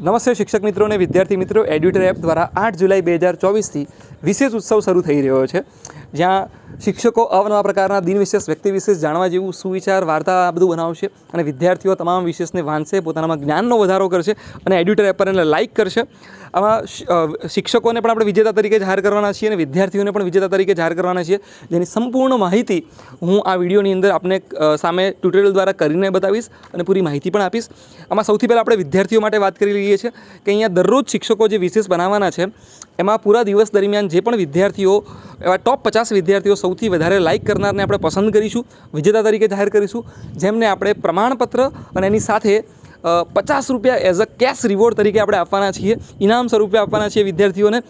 નમસ્તે શિક્ષક મિત્રો અને વિદ્યાર્થી મિત્રો એડ્યુટર એપ દ્વારા આઠ જુલાઈ બે હજાર ચોવીસથી વિશેષ ઉત્સવ શરૂ થઈ રહ્યો છે. જ્યાં શિક્ષકો અવનવા પ્રકારના દિન વિશેષ, વ્યક્તિ વિશેષ જાણવા જેવું સુવિચાર, વાર્તા આ બધું બનાવશે અને વિદ્યાર્થીઓ તમામ વિશેષને વાંચશે પોતાનામાં જ્ઞાનનો વધારો કરશે અને એડ્યુટર એપરને લાઇક કરશે. આમાં શિક્ષકોને પણ આપણે વિજેતા તરીકે જાહેર કરવાના છીએ અને વિદ્યાર્થીઓને પણ વિજેતા તરીકે જાહેર કરવાના છીએ. જેની સંપૂર્ણ માહિતી હું આ વિડીયોની અંદર આપને સામે ટ્યુટોરિયલ દ્વારા કરીને બતાવીશ અને પૂરી માહિતી પણ આપીશ. આમાં સૌથી પહેલાં આપણે વિદ્યાર્થીઓ માટે વાત કરી લઈએ છીએ કે અહીંયા દરરોજ શિક્ષકો જે વિશેષ બનાવવાના છે, એમાં પૂરા દિવસ દરમિયાન જે પણ વિદ્યાર્થીઓ એવા ટોપ પચાસ વિદ્યાર્થીઓ સૌથી વધારે લાઇક કરનારને આપણે પસંદ કરીશું, વિજેતા તરીકે જાહેર કરીશું. જેમને આપણે પ્રમાણપત્ર અને એની સાથે પચાસ રૂપિયા એઝ અ કેશ રિવોર્ડ તરીકે આપણે આપવાના છીએ. ઇનામ સ્વરૂપે આપવાના છીએ વિદ્યાર્થીઓને.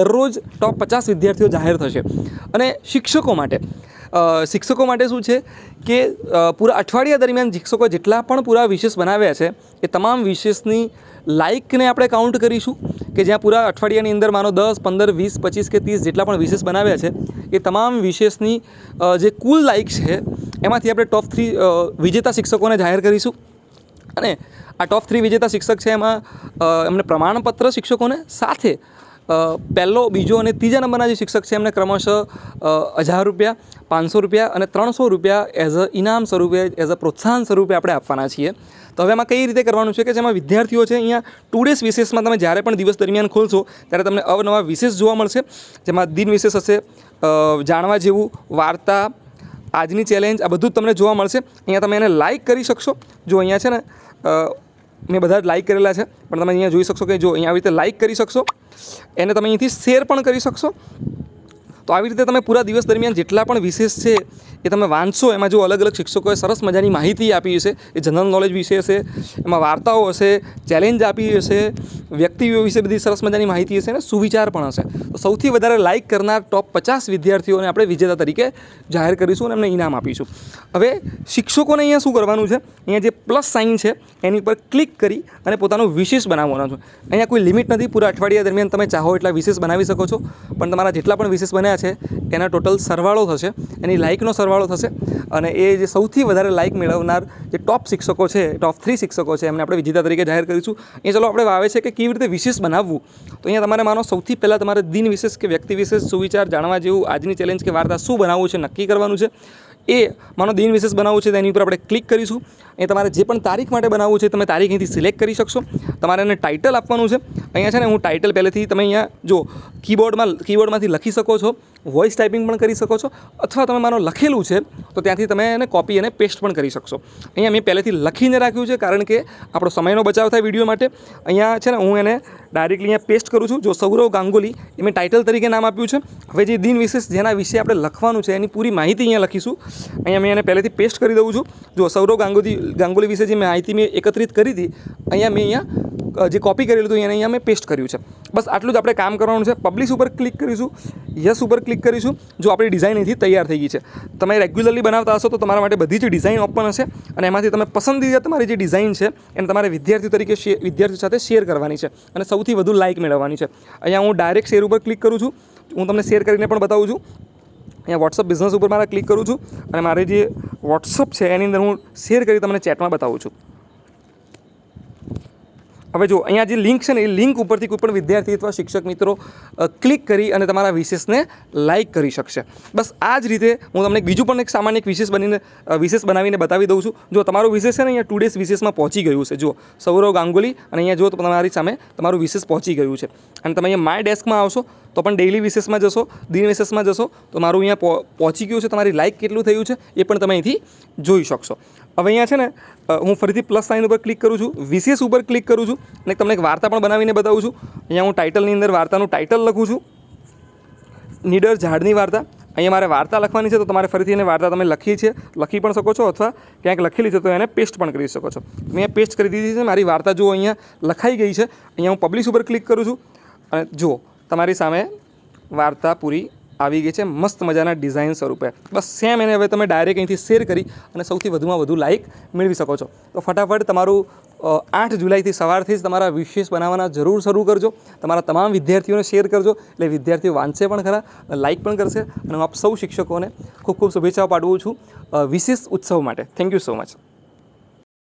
દરરોજ ટોપ પચાસ વિદ્યાર્થીઓ જાહેર થશે. અને શિક્ષકો માટે શિક્ષકો માટે શું છે કે પૂરા અઠવાડિયા દરમિયાન શિક્ષકો જેટલા પણ પૂરા વિશેષ બનાવ્યા છે, એ તમામ વિશેષની લાઇકને આપણે કાઉન્ટ કરીશું. કે જ્યાં પૂરા અઠવાડિયાની અંદર માનો દસ, પંદર, વીસ, પચીસ કે ત્રીસ જેટલા પણ વિશેષ બનાવ્યા છે, એ તમામ વિશેષની જે કુલ લાઇક છે, એમાંથી આપણે ટોપ થ્રી વિજેતા શિક્ષકોને જાહેર કરીશું. અને આ ટોપ થ્રી વિજેતા શિક્ષક છે એમાં એમને પ્રમાણપત્ર શિક્ષકોને સાથે પહેલો, બીજો અને ત્રીજા નંબરના જે શિક્ષક છે એમને ક્રમશઃ હજાર રૂપિયા, પાંચસો રૂપિયા અને ત્રણસો રૂપિયા એઝ અ ઇનામ સ્વરૂપે એઝ અ પ્રોત્સાહન સ્વરૂપે આપણે આપવાના છીએ. તો હવે એમાં કઈ રીતે કરવાનું છે કે જેમાં વિદ્યાર્થીઓ છે અહીંયા ટુ ડેઝ વિશેષમાં તમે જ્યારે પણ દિવસ દરમિયાન ખોલશો, ત્યારે તમને અવનવા વિશેષ જોવા મળશે. જેમાં દિન વિશેષ હશે જાણવા જેવું, વાર્તા આજની ચેલેન્જ આ બધું જ તમને જોવા મળશે. અહીંયા તમે એને લાઇક કરી શકશો. જો અહીંયા છે ને મેં બધા જ લાઇક કરેલા છે, પણ તમે અહીંયા જોઈ શકશો કે જો અહીંયા આવી રીતે લાઇક કરી શકશો. એને તમે અહીંથી શેર પણ કરી શકશો. તો આવી રીતે તમે પૂરા દિવસ દરમિયાન જેટલા પણ વિશેષ છે એ તમે વાંચશો, એમાં જો અલગ અલગ શિક્ષકોએ સરસ મજાની માહિતી આપી હશે, એ જનરલ નોલેજ વિશે હશે, એમાં વાર્તાઓ હશે, ચેલેન્જ આપી હશે, વ્યક્તિઓ વિશે બધી સરસ મજાની માહિતી હશે અને સુવિચાર પણ હશે. તો સૌથી વધારે લાઇક કરનાર ટોપ પચાસ વિદ્યાર્થીઓને આપણે વિજેતા તરીકે જાહેર કરીશું અને એમને ઇનામ આપીશું. હવે શિક્ષકોને અહીંયા શું કરવાનું છે? અહીંયા જે પ્લસ સાઇન છે, એની પર ક્લિક કરી અને પોતાનો વિશેષ બનાવવાનો છે. અહીંયા કોઈ લિમિટ નથી, પૂરા અઠવાડિયા દરમિયાન તમે ચાહો એટલા વિશેષ બનાવી શકો છો, પણ તમારા જેટલા પણ વિશેષ બન્યા છે, એના ટોટલ સરવાળો થશે, એની લાઇકનો સરવાળો થશે અને એ જે સૌથી વધારે લાઇક મેળવનાર જે ટોપ શિક્ષકો છે ટોપ થ્રી શિક્ષકો છે, એમને આપણે વિજેતા તરીકે જાહેર કરીશું. એ ચલો આપણે આવે છે કે કેવી રીતે વિશેષ બનાવવું. તો અહીંયા તમારે માનો સૌથી પહેલાં તમારે દિન વિશેષ કે વ્યક્તિ વિશેષ સુવિચાર જાણવા જેવું આજની ચેલેન્જ કે વાર્તા શું બનાવવું છે, નક્કી કરવાનું છે. એ માનો દિન વિશેષ બનાવવું છે તેની ઉપર આપણે ક્લિક કરીશું. એ તમારે જે પણ તારીખ માટે બનાવવું છે તમે તારીખ અહીંથી સિલેક્ટ કરી શકશો. તમારે એને ટાઇટલ આપવાનું છે. અહીંયા છે ને હું ટાઇટલ પહેલેથી તમે અહીંયા જો કીબોર્ડમાં કીબોર્ડમાંથી લખી શકો છો વોઇસ ટાઈપિંગ પણ કરી શકો છો, અથવા તમે માનો લખેલું છે, તો ત્યાંથી તમે એને કોપી અને પેસ્ટ પણ કરી શકશો. અહીંયા મેં પહેલેથી લખીને રાખ્યું છે, કારણ કે આપણો સમયનો બચાવ થાય વીડિયો માટે. અહીંયા છે ને હું એને ડાયરેક્ટલી અહીંયા પેસ્ટ કરું છું. જો સૌરવ ગાંગુલી, એ મેં ટાઇટલ તરીકે નામ આપ્યું છે. હવે જે દિન વિશેષ જેના વિશે આપણે લખવાનું છે, એની પૂરી માહિતી અહીંયા લખીશું. અહીંયા મેં એને પહેલેથી પેસ્ટ કરી દઉં છું. જો સૌરવ ગાંગુલી ગાંગુલી વિશે જે માહિતી મેં એકત્રિત કરી હતી, અહીંયા મેં અહીંયા જે કોપી કરેલું હતું, એને અહીંયા મેં પેસ્ટ કર્યું છે. બસ આટલું જ આપણે કામ કરવાનું છે. પબ્લિશ ઉપર ક્લિક કરીશું. યસ ઉપર ક્લિક કરીશું. જો આપણી ડિઝાઇન અહીંથી તૈયાર થઈ ગઈ છે. તમે રેગ્યુલરલી બનાવતા હશો તો તમારા માટે બધી જ ડિઝાઇન ઓપન હશે અને એમાંથી તમે પસંદીદા તમારી જે ડિઝાઇન છે, એને તમારે વિદ્યાર્થી તરીકે વિદ્યાર્થીઓ સાથે શેર કરવાની છે અને સૌથી વધુ લાઇક મેળવવાની છે. અહીંયા હું ડાયરેક્ટ શેર ઉપર ક્લિક કરું છું. હું તમને શેર કરીને પણ બતાવું છું. અહીંયા વોટ્સઅપ બિઝનેસ ઉપર મારા ક્લિક કરું છું અને મારે જે વોટ્સઅપ છે એની અંદર હું શેર કરી તમને ચેટમાં બતાવું છું. હવે જો, અહીંયા જે લિંક છે ને, એ લિંક ઉપરથી કોઈ પણ વિદ્યાર્થી અથવા શિક્ષક મિત્રો ક્લિક કરી અને તમારા વિશેષને લાઇક કરી શકશે. બસ આ જ રીતે હું તમને બીજું પણ એક સામાન્ય એક વિશેષ બનીને વિશેષ બનાવીને બતાવી દઉં છું. જો, તમારું વિશેષ છે ને અહીંયા ટુ ડેઝ વિશેષમાં પહોંચી ગયું છે. જો, સૌરવ ગાંગુલી અને અહીંયા જો તમારી સામે તમારું વિશેષ પહોંચી ગયું છે. અને તમે અહીંયા માય ડેસ્કમાં આવશો, તો પણ ડેઇલી વિશેષમાં જશો, દિન વિશેષમાં જશો, તો મારું અહીંયા પહોંચી ગયું છે. તમારી લાઇક કેટલું થયું છે, એ પણ તમે અહીંથી જોઈ શકશો. હવે અહીંયા છે ને હું ફરીથી પ્લસ સાઇન ઉપર ક્લિક કરું છું વિશેષ ઉપર ક્લિક કરું છું અને તમને એક વાર્તા પણ બનાવીને બતાવું છું. અહીંયા હું ટાઇટલની અંદર વાર્તાનું ટાઇટલ લખું છું. નીડર ઝાડની વાર્તા. અહીંયા મારે વાર્તા લખવાની છે, તો તમારે ફરીથી એને વાર્તા તમે લખી છે લખી પણ શકો છો અથવા ક્યાંક લખેલી છે, તો એને પેસ્ટ પણ કરી શકો છો. મેં પેસ્ટ કરી દીધી છે, મારી વાર્તા જુઓ, અહીંયા લખાઈ ગઈ છે. અહીંયા હું પબ્લિશ ઉપર ક્લિક કરું છું. અને જુઓ, તમારી સામે વાર્તા પૂરી આવી ગઈ છે મસ્ત મજાના ડિઝાઇન સ્વરૂપે. બસ સેમ એને હવે તમે ડાયરેક્ટ અહીંથી શેર કરી અને સૌથી વધુમાં વધુ લાઇક મેળવી શકો છો. તો ફટાફટ તમારું આઠ જુલાઈથી સવારથી જ તમારા વિશેષ બનાવવાના જરૂર શરૂ કરજો. તમારા તમામ વિદ્યાર્થીઓને શેર કરજો. એટલે વિદ્યાર્થીઓ વાંચશે પણ ખરા લાઇક પણ કરશે. અને હું આપ સૌ શિક્ષકોને ખૂબ ખૂબ શુભેચ્છાઓ પાઠવું છું વિશેષ ઉત્સવ માટે. Thank you so much